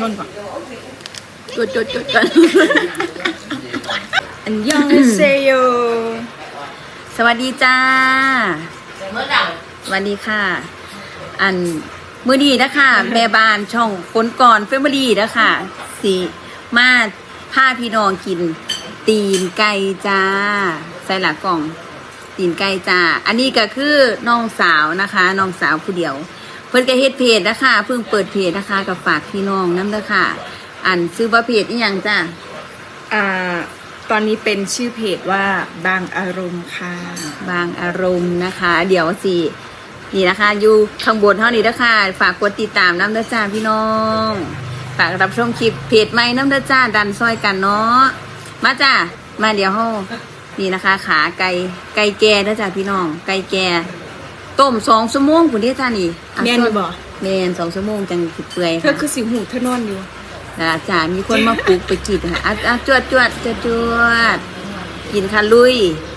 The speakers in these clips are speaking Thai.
ชนก่อนจดจดจดกันอันยองเซโยสวัสดีจ้า สวัสดีค่ะ อันมือดีนะคะแม่บ้านช่องฝนก่อนเฟมิลี่นะคะสีมาผ้าพี่น้องกิน ตีนไก่จ้า ใส่หลักกล่อง ตีนไก่จ้า อันนี้ก็คือน้องสาวนะคะ น้องสาวผู้เดียว เพิ่นก็เฮ็ดเพจนะคะเพิ่งเปิดเพจนะคะกับฝากพี่น้องน้ำเด้อค่ะ อันซื้อว่าเพจอีหยังจ้าอ่า ตอนนี้เป็นชื่อเพจว่าบางอารมณ์ค่ะ บางอารมณ์นะคะ เดี๋ยวสินี่นะคะ อยู่ข้างบนเท่านี้นะคะฝากกดติดตามน้ำเด้อจ้าพี่น้องฝากรับชมคลิปเพจใหม่น้ำเด้อจ้าดันซอยกันเนาะมาจ้ามาเดี๋ยวเฮานี่นะคะ ขาไก่ไก่แก่เด้อจ้าพี่น้อง ไก่แก่ ต้มสองชั่วโมงคุณเด้อจ้านี่อะแม่นอยู่บ่แม่นสองชั่วโมงจังสิเปื่อยเธอค่ะคือสิวหูเธอนอนอยู่นะจ้ามีคนมาปลุกไปกินค่ะอะอะจวดจวดจวดจวดกินค่ะลุย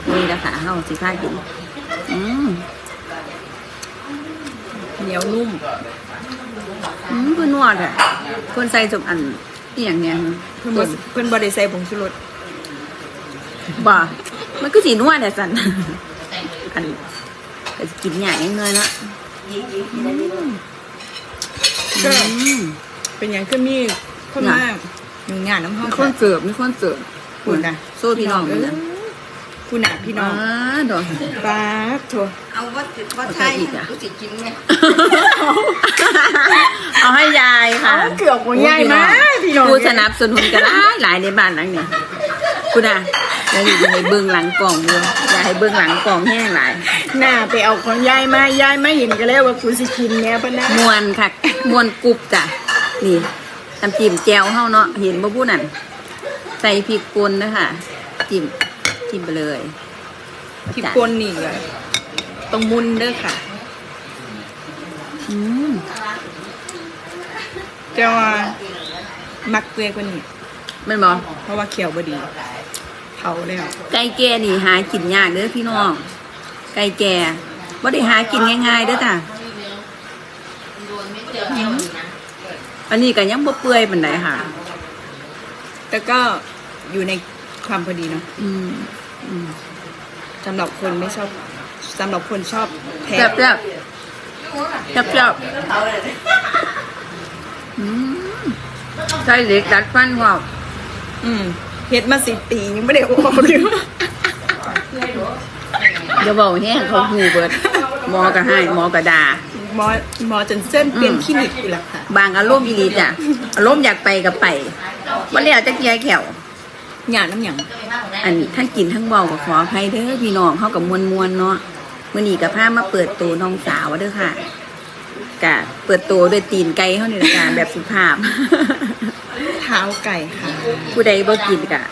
ลุยนะคะเฮาสิพากินอืมเหนียวนุ่มอืมเพื่อนนวดอะเพื่อนใส่สมอันนี่อย่างเนี้ยเพิ่นบ่เพิ่นบ่ได้ใส่ผงชูรสบ่มันก็สีนวดแต่สันอัน ก็สิกินอย่างเงยๆเนาะก็อืมเป็นอย่างคือมีคนมากอยู่งานน้ำห้องมีคนเสิร์ฟมีคนเสิร์ฟคุณนะโซ่พี่น้องเอเลยอคุณน่ะพี่น้องอ่าดอกป้าดโถเอาว่าว่าเอาไทใส่ยอีกอะกูสิกินไงเอาให้ยายค่ะเอาเกือบหัวใหญ่มากพี่น้องผู้สนับสนุนกันหลายหลายในบ้านหลังนี้คุ ณอะอย่าอย่าให้เบื้องหลังกล่องเบื้องอย่าให้เบื้องหลังกล่องแห้งหลายหน้าไปเอาของยายมายายไม่เห็นก็แล้วว่ากูสิกินแม่ปะนะมวนค่ะมวนกรุบจ้ะนี่น้ำจิ้มแจ่วเฮาเนาะเห็นบ่พูดนั่นใส่พริกป่นนะคะจิ้มจิ้มไปเลยที่กลนี่เลยตรงมุนเด้อค่ะอืมแต่ว่ามักเกลือกว่านี้แมันบ่เพราะว่าเขียวบดี เผาแล้ว ไก่แก่นี่หากินยากเด้อพี่น้อง ไก่แก่บ่ได้หากินง่ายๆเด้อจ้ะอืมอันนี้ก็ยังบ่เปื่อยปานใดค่ะ แต่ก็อยู่ในความพอดีเนาะอืมอืมสำหรับคนไม่ชอบสำหรับคนชอบแท้แซ่บแซ่บแซ่บแซ่บอืมใส่เหล็กดัดฟันว่าวอืม เฮ็ดมาสิบปียังไม่ได้ออกเลยอย่าบอกแห้งเขาหูเบิดหมอก็ให้หมอก็ด่าหมอหมอจนเส้นเปลี่ยนอืมคลินิกอยู่แล้วค่ะบางอารมณ์อีหลีจ้ะอารมณ์อยากไปก็ไปว่าแล้วจะเกียร์แขวหยาดน้ำหยังอันนี้ทั้งกินทั้งเบาก็ขออภัยเด้อพี่น้องเขากับมวลมวลๆเนาะมื่อนี้กับพามาเปิดตัวน้องสาวเด้อค่ะกะเปิดตัวด้วยตีนไก่เขานี่ละกันแบบสุภาพ เท้าไก่ค่ะ ผู้ใดบ่กินกะ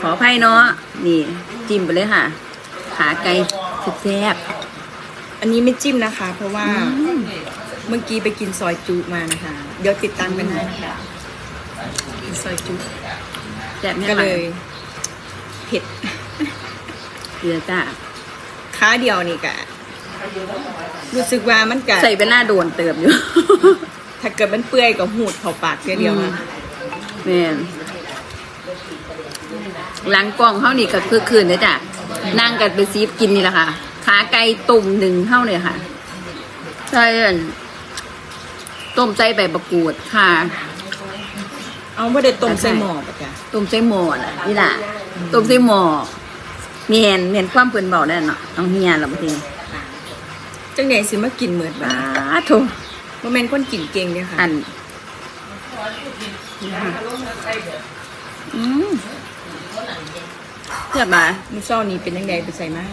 ขออภัยเนาะนี่จิ้มไปเลยค่ะ ขาไก่แซ่บอันนี้ไม่จิ้มนะคะ เพราะว่าๆอืมเมื่อกี้ไปกินซอยจุมานะคะ เดี๋ยวติดตามกันได้นะคะกินซอยจุแซ่บแน่ก็เลเลยยเผ็ดเดือจ้าค้าเดียวนี่กะรู้สึกว่ามันกะใส่เป็นหน้าโดนเติมอยู่ ถ้าเกิดมันเปื่อยก็หูดเข้าปากแค่เดียวนะ แม่นหลังกล่องเฮานี่ก็คือคืนเลยจ้ะนั่งกันไปซีฟกินนี่แหละค่ะ ขาไก่ตุ่มหนึ่งเท่าเนี่ยค่ะใช่อันต้มใส่ใบมะกรูดค่ะ เอาไม่ได้ต้มใส่หม้อปะจ๊ะต้มใส่หม้อน่ะนี่ล่ะต้มใส่หม้อเมียนเมียนความเพิ่นบอกได้เนาะน้องเฮียเราบางทีจังไหนสิมากินเหมือนแบอ้าบโถบ่แม่นคนกินเก่งเด้อค่ะอัน อืมเทียบมามื้อเช้านี้เป็นจังไดไปใส่มา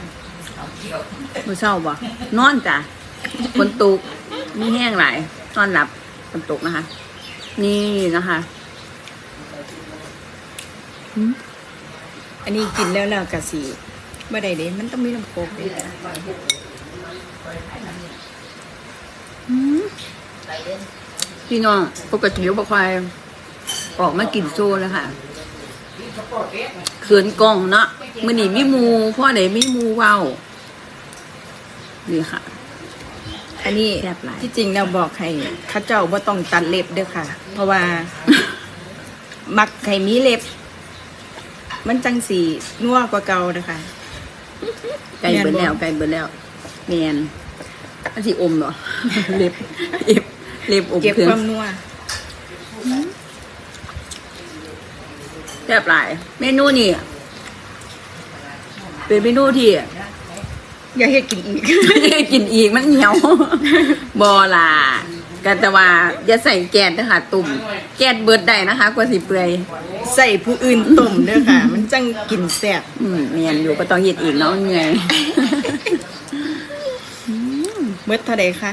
มือเศร้าบ่นอนจ้ะฝนตกมีแห้งหลายนอนหลับฝนตกนะคะ นี่นะคะอืมอันนี้กินแล้วแล้วก็สิบ่ได้เด้มันต้องมีน้ำโคกเด้อืม พี่น้องปกติบ่ค่อยออกมากินโซ่แล้วค่ะเขินกล้องเนาะมื้อนี้มีหมูพ่อไหนมีหมูเว้านี่ค่ะ อันนี้แซ่บหลายที่จริงเราบอกให้เข้าเจ้าว่าต้องตัดเล็บเด้อค่ะ เพราะว่า มักให้มีเล็บ มันจังสีนัวกว่าเก่านะคะไก่เบิดแล้วไก่เบิดแล้วแมนอันที่อมเหรอเล็บเล็บ เล็บอมเก็บเครื่อควางมนัวแซ่บหลาย เมนูนี่เป็นเมนูที่ อย่าให้กินอีก กินอีกมันเหนียว บอล่ะกันแต่ว่าอย่าใส่แกนนะคะตุ่ม แกนเบิดได้นะคะ กว่าสิเปื่อยใส่ผู้อื่นต้มเด้อค่ะ มันจังกินแซ่บอืมเมียนอยู่ก็ต้องเย็ดอีกเนาะเหนื่อย เมื่อเท่าใดคะ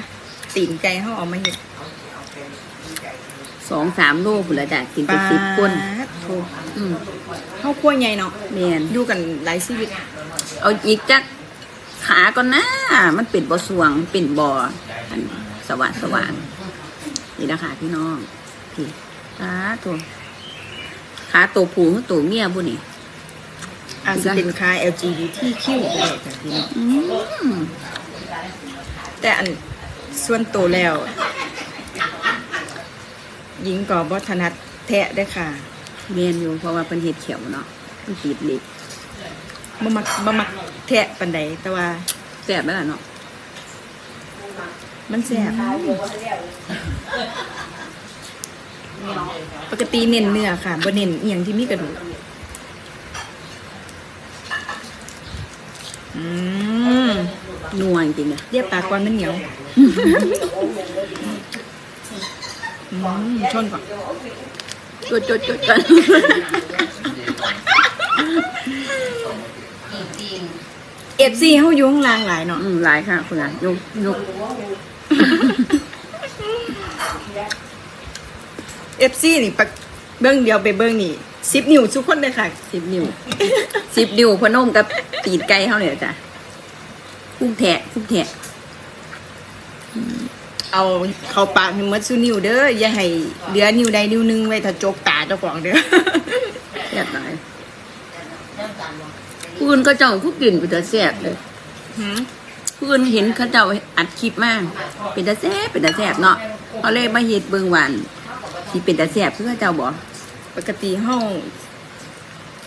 ตีนไก่เขาเออกมาเห็ด สองสามลูกผุนละจ้ะกินไปสิบคนดโถอืมเขาคั่วใหญ่เนาะเมียนอยู่กันหลายชีวิต เอาอีกจักขาก่อนนะมันเป็นบ่อสวงเป็นบ่ออันสว่างสว่างนี่นะคะพี่น้องพี่ขาตัวขาตัวผูกับตัวเมียบุนี่อาจจะเป็นคาย LGBTQ ก็ได้ค่ะพี่น้องอืมแต่อันส่วนตัวแล้ว หญิงก็บ่ถนัดแทะได้อค่ะเมียนอยู่เพราะว่าเป็นเห็ดเขียวเนาะมันติดเล็บบ่มักบ่มักแทะปานใดแต่ว่าแซ่บไหมล่ะเนาะมันแซ่บปกติเน้นเนื้อค่ะบ่เน้นเอียงที่มีกระดูกอืมนัวจริงๆอะเรียบปากก่อนมันเหนียว อืมชนก่อนจดจดจดกันเอฟซีเขาอยู่ข้างล่างหลายเนาะอืมหลายค่ะ คุณอะยกยกเอฟซีนี่ปะเบิ้งเดียวไปเบิ้งนี่สิบนิ้วทุกคนเลยค่ะสิบนิ้วสิบนิ้วพนมกับตีนไก่เขาเนี่ยจ้ะคุ้งแทะคุ้งแทะ เอาเข้าปากให้หมดสุนิ้วเด้ออย่าให้เหลือนิ้วใดนิ้วหนึงไว้ถ้าจกตาเจ้าของเด้อแซ่บหลายผู้อื่นก็เจ้าผู้กินเป็นตาแซ่บเลยหืมผู้อื่นเห็นเขาเจ้าอัดคลิปมากเป็นตาแซ่บเป็นตาแซ่บเนาะเขาเลยมาเฮ็ดเบิ่งหวานที่เป็นตาแซ่บคือเขาเจ้าบอกปกติเฮา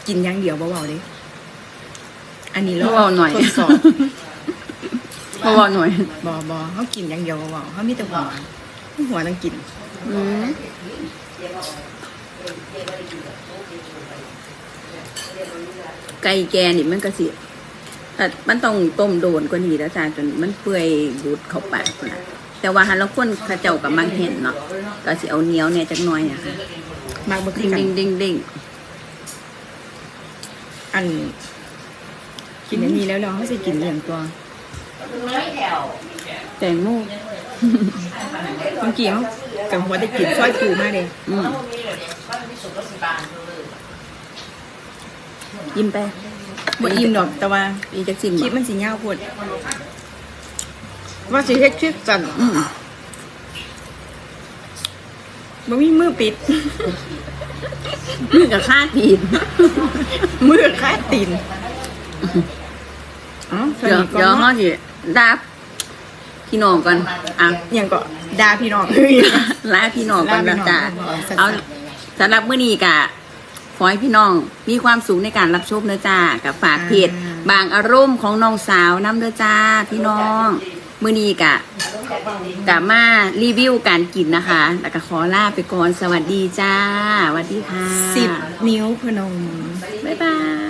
กินอย่างเดียวเบาๆเด้อันนี้เพเราราะว่าหน่อย ทดสอบ เพราะว่าหน่อยบ่บ่เฮากินอย่างเดียวเบาๆเฮามีแต่หัวหัวต้องกินอืมไก่แกนี่มันก็สิแต่มันต้องต้มโดนกว่านี้แล้วจ้าจนมันเปื่อยดูดเข้าปากพุ่นนะแต่ว่าหันละคนเข้าเจ้ากับมังเห็นเนาะก็สิเอาเหนียวเนี่ยจักหน่อยอะค่ะมากบ่คืดิ่องกันดิ่งดิ่งดิ่งอันกินอันนี้แล้วเราเฮาสิกินเรื่องตัว แตงโมเมื่อกี้เขากับหัวได้กินซอยปูมากเลยอืมยิ้มไปบ่อิ่มดอกแต่ว่าอีจักสิมคลิปมันสิยาวโพดว่าสิเฮ็ดคลิปสั่นอืมบ่มีมือปิด มือกับข้าตีน มือคาดตีน อ๋อสวัสเดี๋ยวดีก่อเดี๋ยวนเขาสิดาบพี่น้องก่อนอะอยังก็ดาพี่น้องเฮ้ย ลาพี่น้องก่อนลาพี่นะน้องจ๊ะก่อนสั้นๆเอาสำหรับมื้อนี้กะขอให้พี่น้องมีความสุขในการรับชมเด้อจ้ากับฝากเพจบางอารมณ์ของน้องสาวน้ำเด้อจ้าพี่น้องมื้อนี้กะกะมารีวิวการกินนะคะ แล้วก็ขอลาไปก่อนสวัสดีจ้าสวัสดีค่ะสิบนิ้วพนม บ๊ายบาย